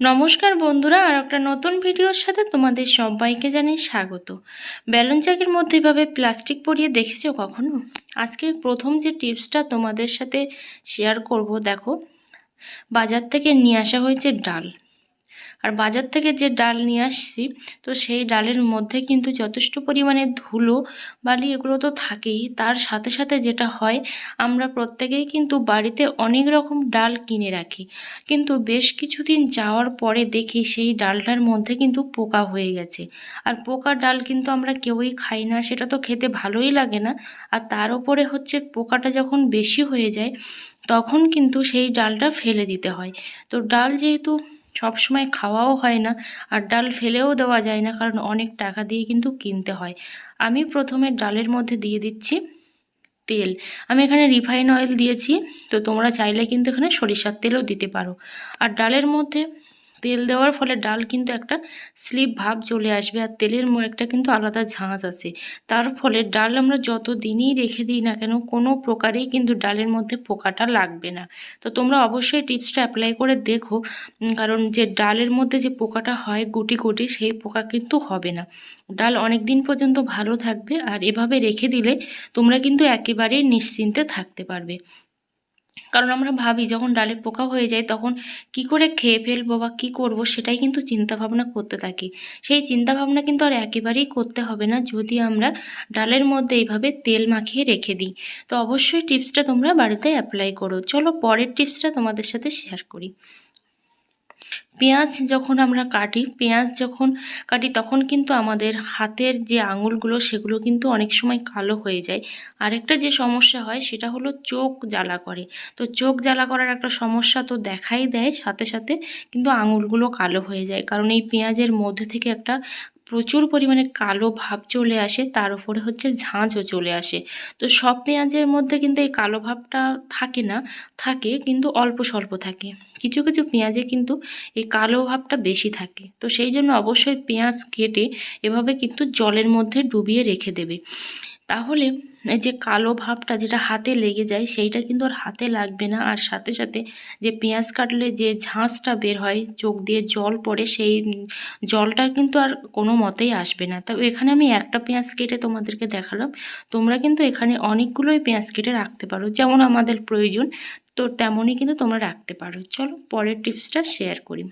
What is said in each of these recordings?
নমস্কার বন্ধুরা, আর একটা নতুন ভিডিওর সাথে তোমাদের সবাইকে জানাই স্বাগত। ব্যালন চাকের মধ্যে এভাবে প্লাস্টিক পরিয়ে দেখেছ কখনো? আজকে প্রথম যে টিপসটা তোমাদের সাথে শেয়ার করব, দেখো। বাজার থেকে নিয়ে আসা হয়েছে ডাল। আর বাজার থেকে যে ডাল নিয়ে আসছি, তো সেই ডালের মধ্যে কিন্তু যথেষ্ট পরিমাণে ধুলো, বালি এগুলো তো থাকেই। তার সাথে সাথে যেটা হয়, আমরা প্রত্যেকেই কিন্তু বাড়িতে অনেক রকম ডাল কিনে রাখি। কিন্তু বেশ কিছুদিন যাওয়ার পরে দেখি সেই ডালটার মধ্যে কিন্তু পোকা হয়ে গেছে। আর পোকা ডাল কিন্তু আমরা কেউই খাই না, সেটা তো খেতে ভালোই লাগে না। আর তার উপরে হচ্ছে পোকাটা যখন বেশি হয়ে যায়, তখন কিন্তু সেই ডালটা ফেলে দিতে হয়। তো ডাল যেহেতু সব সময় খাওয়াও হয় না আর ডাল ফেলেও দেওয়া যায় না, কারণ অনেক টাকা দিয়ে কিন্তু কিনতে হয়। আমি প্রথমে ডালের মধ্যে দিয়ে দিচ্ছি তেল। আমি এখানে রিফাইন অয়েল দিয়েছি, তো তোমরা চাইলে কিন্তু এখানে সরিষার তেলও দিতে পারো। আর ডালের মধ্যে তেল দেওয়ার ফলে ডাল কিন্তু একটা স্লিপ ভাব চলে আসবে আর তেলের একটা কিন্তু আলাদা ঝাঁঝ আছে। তার ফলে ডাল আমরা যত দিনই রেখে দিই না কেন, কোনো প্রকারেই কিন্তু ডালের মধ্যে পোকাটা লাগবে না। তো তোমরা অবশ্যই টিপসটা অ্যাপ্লাই করে দেখো কারণ যে ডালের মধ্যে যে পোকাটা হয় গুটি গুটি, সেই পোকা কিন্তু হবে না। ডাল অনেক দিন পর্যন্ত ভালো থাকবে আর এভাবে রেখে দিলে তোমরা কিন্তু একেবারেই নিশ্চিন্তে থাকতে পারবে। কারণ আমরা ভাবি যখন ডালের পোকা হয়ে যায় তখন কি করে খেয়ে ফেলব বা কী করব সেটাই কিন্তু চিন্তাভাবনা করতে থাকি। সেই চিন্তাভাবনা কিন্তু আর একেবারেই করতে হবে না যদি আমরা ডালের মধ্যে এইভাবে তেল মাখিয়ে রেখে দিই। তো অবশ্যই টিপসটা তোমরা বাড়িতে অ্যাপ্লাই করো। চলো পরের টিপসটা তোমাদের সাথে শেয়ার করি। পেঁয়াজ যখন আমরা কাটি, পেঁয়াজ যখন কাটি তখন কিন্তু আমাদের হাতের যে আঙুলগুলো সেগুলো কিন্তু অনেক সময় কালো হয়ে যায়। আরেকটা যে সমস্যা হয় সেটা হলো চোখ জ্বালা করে। তো চোখ জ্বালা করার একটা সমস্যা তো দেখাই দেয় সাথে সাথে কিন্তু আঙুলগুলো কালো হয়ে যায়। কারণ এই পেঁয়াজের মধ্যে থেকে একটা প্রচুর পরিমাণে কালো ভাব চলে আসে, তার উপরে হচ্ছে ঝাঁঝও চলে আসে। তো সব পেঁয়াজের মধ্যে কিন্তু এই কালো ভাবটা থাকে না, থাকে কিন্তু অল্প স্বল্প থাকে। কিছু কিছু পেঁয়াজে কিন্তু এই কালো ভাবটা বেশি থাকে। তো সেই জন্য অবশ্যই পেঁয়াজ কেটে এভাবে কিন্তু জলের মধ্যে ডুবিয়ে রেখে দেবে। তাহলে যে কালো ভাবটা যেটা হাতে লেগে যায়, সেইটা কিন্তু আর হাতে লাগবে না। আর সাথে সাথে যে পেঁয়াজ কাটলে যে ঝাঁসটা বের হয়, চোখ দিয়ে জল পড়ে, সেই জলটা কিন্তু আর কোনো মতেই আসবে না। তো এখানে আমি একটা পেঁয়াজ কেটে তোমাদেরকে দেখালাম। তোমরা কিন্তু এখানে অনেকগুলোই পেঁয়াজ কেটে রাখতে পারো, যেমন আমাদের প্রয়োজন, তো তেমনই কিন্তু তোমরা রাখতে পারো। চলো পরের টিপসটা শেয়ার করি।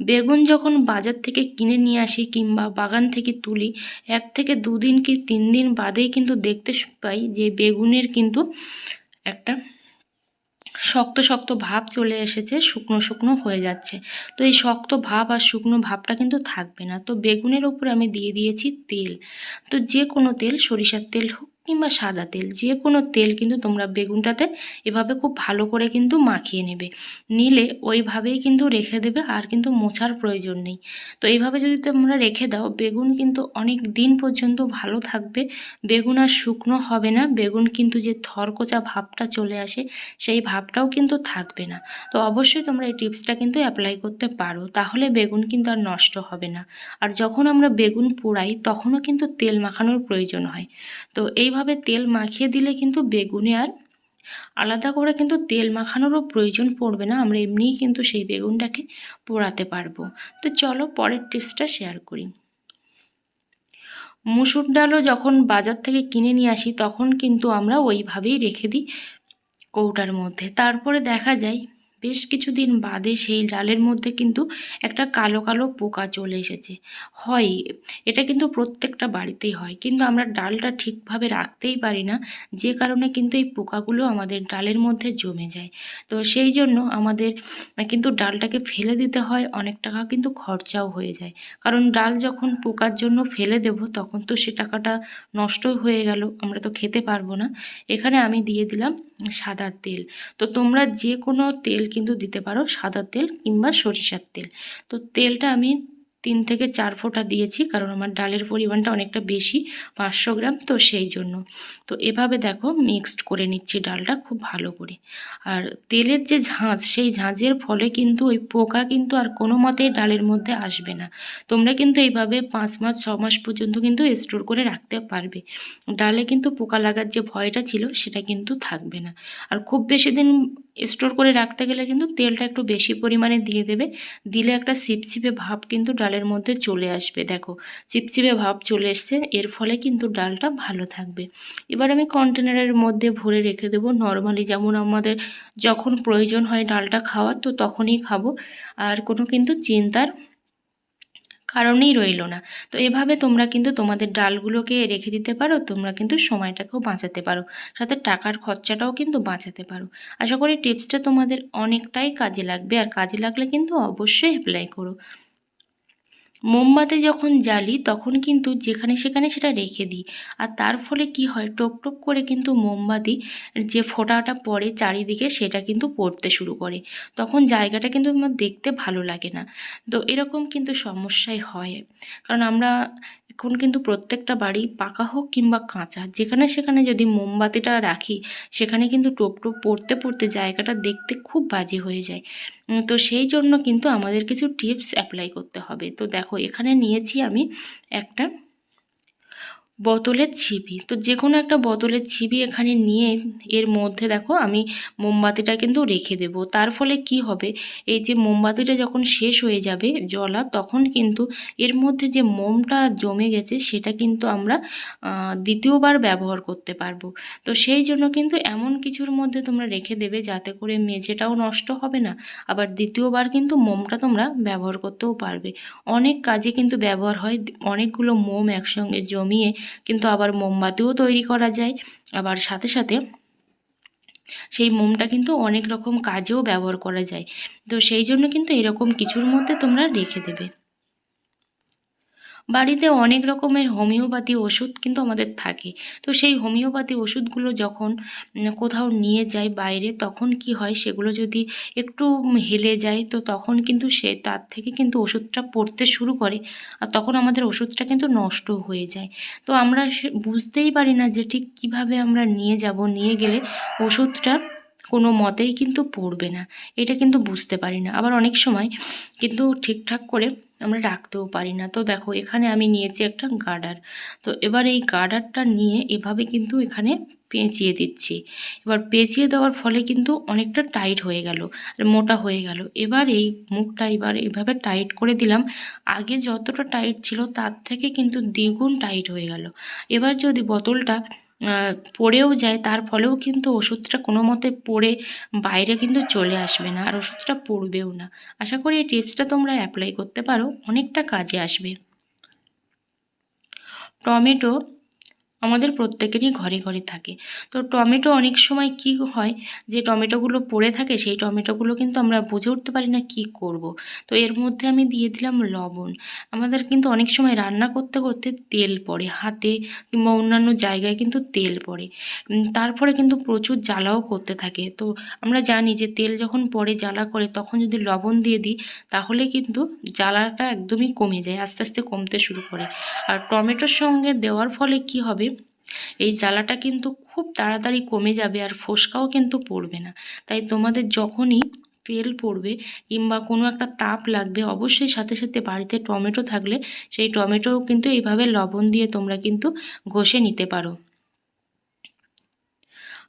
বেগুন যখন বাজার থেকে কিনে নিয়ে আসি কিংবা বাগান থেকে তুলি, এক থেকে দুদিন কি তিন দিন বাদেই কিন্তু দেখতে পাই যে বেগুনের কিন্তু একটা শক্ত শক্ত ভাব চলে এসেছে, শুকনো শুকনো হয়ে যাচ্ছে। তো এই শক্ত ভাব আর শুকনো ভাবটা কিন্তু থাকবে না। তো বেগুনের উপরে আমি দিয়ে দিয়েছি তেল। তো যে কোনো তেল, সরিষার তেল হোক কিংবা সাদা তেল, যে কোনো তেল কিন্তু তোমরা বেগুনটাতে এভাবে খুব ভালো করে কিন্তু মাখিয়ে নেবে। নিলে ওইভাবেই কিন্তু রেখে দেবে আর কিন্তু মোছার প্রয়োজন নেই। তো এইভাবে যদি তোমরা রেখে দাও, বেগুন কিন্তু অনেক দিন পর্যন্ত ভালো থাকবে। বেগুন আর শুকনো হবে না। বেগুন কিন্তু যে থরকোচা ভাবটা চলে আসে, সেই ভাবটাও কিন্তু থাকবে না। তো অবশ্যই তোমরা এই টিপসটা কিন্তু অ্যাপ্লাই করতে পারো। তাহলে বেগুন কিন্তু আর নষ্ট হবে না। আর যখন আমরা বেগুন পোড়াই, তখনও কিন্তু তেল মাখানোর প্রয়োজন হয়। তো এই এইভাবে তেল মাখিয়ে দিলে কিন্তু বেগুনে আর আলাদা করে কিন্তু তেল মাখানোরও প্রয়োজন পড়বে না। আমরা এমনিই কিন্তু সেই বেগুনটাকে পোড়াতে পারব। তো চলো পরের টিপসটা শেয়ার করি। মুসুর ডালও যখন বাজার থেকে কিনে নিয়ে আসি, তখন কিন্তু আমরা ওইভাবেই রেখে দিই কৌটার মধ্যে। তারপরে দেখা যায় বেশ কিছুদিন বাদে সেই ডালের মধ্যে কিন্তু একটা কালো কালো পোকা চলে এসেছে। হয়, এটা কিন্তু প্রত্যেকটা বাড়িতেই হয়। কিন্তু আমরা ডালটা ঠিকভাবে রাখতেই পারি না, যে কারণে কিন্তু এই পোকাগুলো আমাদের ডালের মধ্যে জমে যায়। তো সেই জন্য আমাদের কিন্তু ডালটাকে ফেলে দিতে হয়, অনেক টাকা কিন্তু খরচাও হয়ে যায়। কারণ ডাল যখন পোকার জন্য ফেলে দেব, তখন তো সে টাকাটা নষ্ট হয়ে গেল, আমরা তো খেতে পারব না। এখানে আমি দিয়ে দিলাম সাদা তেল। তো তোমরা যে কোনো তেল কিন্তু দিতে পারো সাদা তেল কিংবা সরিষার তেল। তো তেলটা আমি তিন থেকে চার ফোঁটা দিয়েছি কারণ আমার ডালের পরিমাণটা অনেকটা বেশি, পাঁচশো গ্রাম, তো সেই জন্য। তো এভাবে দেখো মিক্সড করে নিচ্ছি ডালটা খুব ভালো করে। আর তেলের যে ঝাঁঝ সেই ঝাঁঝের ফলে কিন্তু ওই পোকা কিন্তু আর কোনো মতেই ডালের মধ্যে আসবে না। তোমরা কিন্তু এইভাবে পাঁচ মাস, ছ মাস পর্যন্ত কিন্তু স্টোর করে রাখতে পারবে। ডালে কিন্তু পোকা লাগার যে ভয়টা ছিল সেটা কিন্তু থাকবে না। আর খুব বেশি দিন স্টোর করে রাখতে গেলে কিন্তু তেলটা একটু বেশি পরিমাণে দিয়ে দেবে। দিলে একটা সিপসিপে ভাব কিন্তু ডালের মধ্যে চলে আসবে, দেখো। চিপচিপে ভাব চলে এসছে, এর ফলে কিন্তু ডালটা ভালো থাকবে। এবার আমি কন্টেনারের মধ্যে ভরে রেখে দেবো। নর্মালি যেমন আমাদের যখন প্রয়োজন হয় ডালটা খাওয়ার, তো তখনই খাব। আর কোনো কিন্তু চিন্তার কারণেই রইল না। তো এভাবে তোমরা কিন্তু তোমাদের ডালগুলোকে রেখে দিতে পারো, তোমরা কিন্তু সময়টাকেও বাঁচাতে পারো। সাথে টাকার খরচাটাও কিন্তু বাঁচাতে পারো। আশা করি টিপসটা তোমাদের অনেকটাই কাজে লাগবে। আর কাজে লাগলে কিন্তু অবশ্যই অ্যাপ্লাই করো। মোমবাতি যখন জ্বালি, তখন কিন্তু যেখানে সেখানে সেটা রেখে দিই। আর তার ফলে কি হয়, টপ টপ করে কিন্তু মোমবাতি যে ফোঁটাটা পড়ে চারিদিকে, সেটা কিন্তু পড়তে শুরু করে। তখন জায়গাটা কিন্তু আমার দেখতে ভালো লাগে না। তো এরকম কিন্তু সমস্যাই হয়। কারণ আমরা এখন কিন্তু প্রত্যেকটা বাড়ি পাকা হোক কিংবা কাঁচা, যেখানে সেখানে যদি মোমবাতিটা রাখি, সেখানে কিন্তু টোপ টোপ পড়তে পড়তে জায়গাটা দেখতে খুব বাজে হয়ে যায়। তো সেই জন্য কিন্তু আমাদের কিছু টিপস অ্যাপ্লাই করতে হবে। তো দেখো, এখানে নিয়েছি আমি একটা বোতলের ছিপি তো যে কোনো একটা বোতলের ছিপি এখানে নিয়ে এর মধ্যে দেখো আমি মোমবাতিটা কিন্তু রেখে দেব। তার ফলে কি হবে? এই যে মোমবাতিটা যখন শেষ হয়ে যাবে জলা তখন কিন্তু এর মধ্যে যে মোমটা জমে গেছে সেটা কিন্তু আমরা দ্বিতীয়বার ব্যবহার করতে পারব। তো সেই জন্য কিন্তু এমন কিছুর মধ্যে তোমরা রেখে দেবে যাতে করে মেঝেটাও নষ্ট হবে না। আবার দ্বিতীয়বার কিন্তু মোমটা তোমরা ব্যবহার করতেও পারবে। অনেক কাজে কিন্তু ব্যবহার হয়। অনেকগুলো মোম একসঙ্গে জমিয়ে কিন্তু আবার মোমবাতিও তৈরি করা যায়। আবার সাথে সাথে সেই মোমটা কিন্তু অনেক রকম কাজেও ব্যবহার করা যায়। তো সেই জন্য কিন্তু এরকম কিছুর মধ্যে তোমরা রেখে দেবে। বাড়িতে অনেক রকমের হোমিওপ্যাথি ওষুধ কিন্তু আমাদের থাকে। তো সেই হোমিওপ্যাথি ওষুধগুলো যখন কোথাও নিয়ে যাই বাইরে, তখন কি হয় সেগুলো যদি একটু হেলে যায়, তো তখন কিন্তু সে তার থেকে কিন্তু ওষুধটা পড়তে শুরু করে আর তখন আমাদের ওষুধটা কিন্তু নষ্ট হয়ে যায়। তো আমরা বুঝতেই পারি না যে ঠিক কীভাবে আমরা নিয়ে যাব, নিয়ে গেলে ওষুধটা কোনো মতেই কিন্তু পড়বে না। এটা কিন্তু বুঝতে পারি না। আবার অনেক সময় কিন্তু ঠিকঠাক করে আমরা রাখতেও পারি না। তো দেখো, এখানে আমি নিয়েছি একটা গার্ডার। তো এবার এই গার্ডারটা নিয়ে এভাবে কিন্তু এখানে পেঁচিয়ে দিচ্ছি। এবার পেঁচিয়ে দেওয়ার ফলে কিন্তু অনেকটা টাইট হয়ে গেল আর মোটা হয়ে গেল। এবার এই মুখটা এবার এভাবে টাইট করে দিলাম। আগে যতটা টাইট ছিল তার থেকে কিন্তু দ্বিগুণ টাইট হয়ে গেল। এবার যদি বোতলটা পড়েও যায়, তার ফলেও কিন্তু ওষুধটা কোনো মতে পড়ে বাইরে কিন্তু চলে আসবে না, আর ওষুধটা পড়বেও না। আশা করি এই টিপসটা তোমরা অ্যাপ্লাই করতে পারো, অনেকটা কাজে আসবে। টমেটো আমাদের প্রত্যেকেরই ঘরে ঘরে থাকে। তো টমেটো অনেক সময় কি হয় যে টমেটোগুলো পড়ে থাকে, সেই টমেটোগুলো কিন্তু আমরা বুঝে উঠতে পারি না কি করব। তো এর মধ্যে আমি দিয়ে দিলাম লবণ। আমাদের কিন্তু অনেক সময় রান্না করতে করতে তেল পড়ে, হাতে কিংবা অন্যান্য জায়গায় কিন্তু তেল পড়ে। তারপরে কিন্তু প্রচুর জ্বালাও করতে থাকে। তো আমরা জানি যে তেল যখন পড়ে, জ্বালা করে, তখন যদি লবণ দিয়ে দিই, তাহলে কিন্তু জ্বালাটা একদমই কমে যায়, আস্তে আস্তে কমতে শুরু করে। আর টমেটোর সঙ্গে দেওয়ার ফলে কি হবে? এই জ্বালাটা কিন্তু খুব তাড়াতাড়ি কমে যাবে আর ফোসকাও কিন্তু পড়বে না। তাই তোমাদের যখনই তেল পড়বে কিংবা কোনো একটা তাপ লাগবে, অবশ্যই সাথে সাথে বাড়িতে টমেটো থাকলে সেই টমেটোও কিন্তু এইভাবে লবণ দিয়ে তোমরা কিন্তু ঘষে নিতে পারো।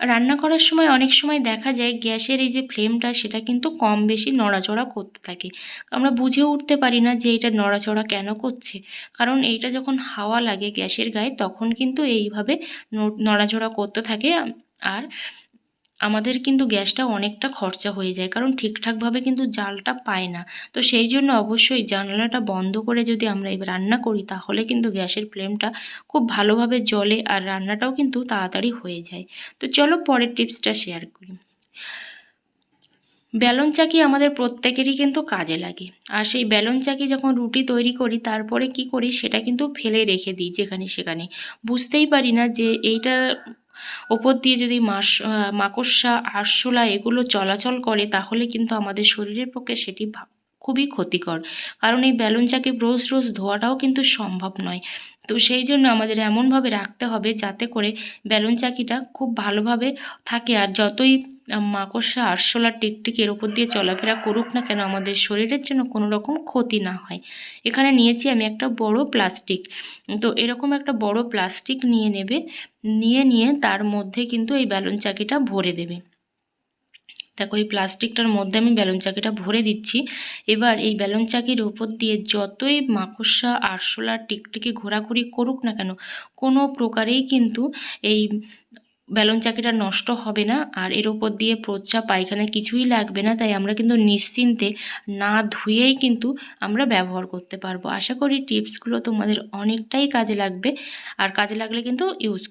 রান্না করার সময় অনেক সময় দেখা যায় গ্যাসের এই যে ফ্লেমটা, সেটা কিন্তু কম বেশি নড়াচড়া করতে থাকে। আমরা বুঝে উঠতে পারি না যে এটা নড়াচড়া কেন করছে। কারণ এইটা যখন হাওয়া লাগে গ্যাসের গায়ে, তখন কিন্তু এইভাবে নড়াচড়া করতে থাকে। আর আমাদের কিন্তু গ্যাসটা অনেকটা খরচা হয়ে যায়, কারণ ঠিকঠাকভাবে কিন্তু জালটা পায় না। তো সেই জন্য অবশ্যই জানালাটা বন্ধ করে যদি আমরা এবার রান্না করি, তাহলে কিন্তু গ্যাসের ফ্লেমটা খুব ভালোভাবে জ্বলে আর রান্নাটাও কিন্তু তাড়াতাড়ি হয়ে যায়। তো চলো পরের টিপসটা শেয়ার করি। বেলন চাকি আমাদের প্রত্যেকেরই কিন্তু কাজে লাগে। আর সেই বেলন চাকি যখন রুটি তৈরি করি, তারপরে কি করি, সেটা কিন্তু ফেলে রেখে দিই যেখানে সেখানে। বুঝতেই পারি না যে এইটা ওপর দিয়ে যদি মাস মাকড়সা, আরশোলা এগুলো চলাচল করে তাহলে কিন্তু আমাদের শরীরের পক্ষে সেটি খুবই ক্ষতিকর। কারণ এই বেলুন চাকে রোজ রোজ ধোয়াটাও কিন্তু সম্ভব নয়। তো সেই জন্য আমাদের এমনভাবে রাখতে হবে যাতে করে বেলুন চাকিটা খুব ভালোভাবে থাকে আর যতই মাকড়সা আরশোলা টিকটিকি এর ওপর দিয়ে চলাফেরা করুক না কেন আমাদের শরীরের জন্য কোনো রকম ক্ষতি না হয়। এখানে নিয়েছি আমি একটা বড় প্লাস্টিক তো এরকম একটা বড় প্লাস্টিক নিয়ে নেবে, নিয়ে নিয়ে তার মধ্যে কিন্তু এই বেলুন চাকিটা ভরে দেবে। দেখো, এই প্লাস্টিকটার মধ্যে আমি বেলুন চাকিটা ভরে দিচ্ছি। এবার এই বেলুন চাকির ওপর দিয়ে যতই মাকড়সা, আরশোলা, টিকটিকি ঘোরাঘুরি করুক না কেন, কোনো প্রকারেই কিন্তু এই বেলুন চাকিটা নষ্ট হবে না। আর এর ওপর দিয়ে প্রচ্চা পায়খানা কিছুই লাগবে না। তাই আমরা কিন্তু নিশ্চিন্তে না ধুয়েই কিন্তু আমরা ব্যবহার করতে পারব। আশা করি টিপসগুলো তোমাদের অনেকটাই কাজে লাগবে। আর কাজে লাগলে কিন্তু ইউজ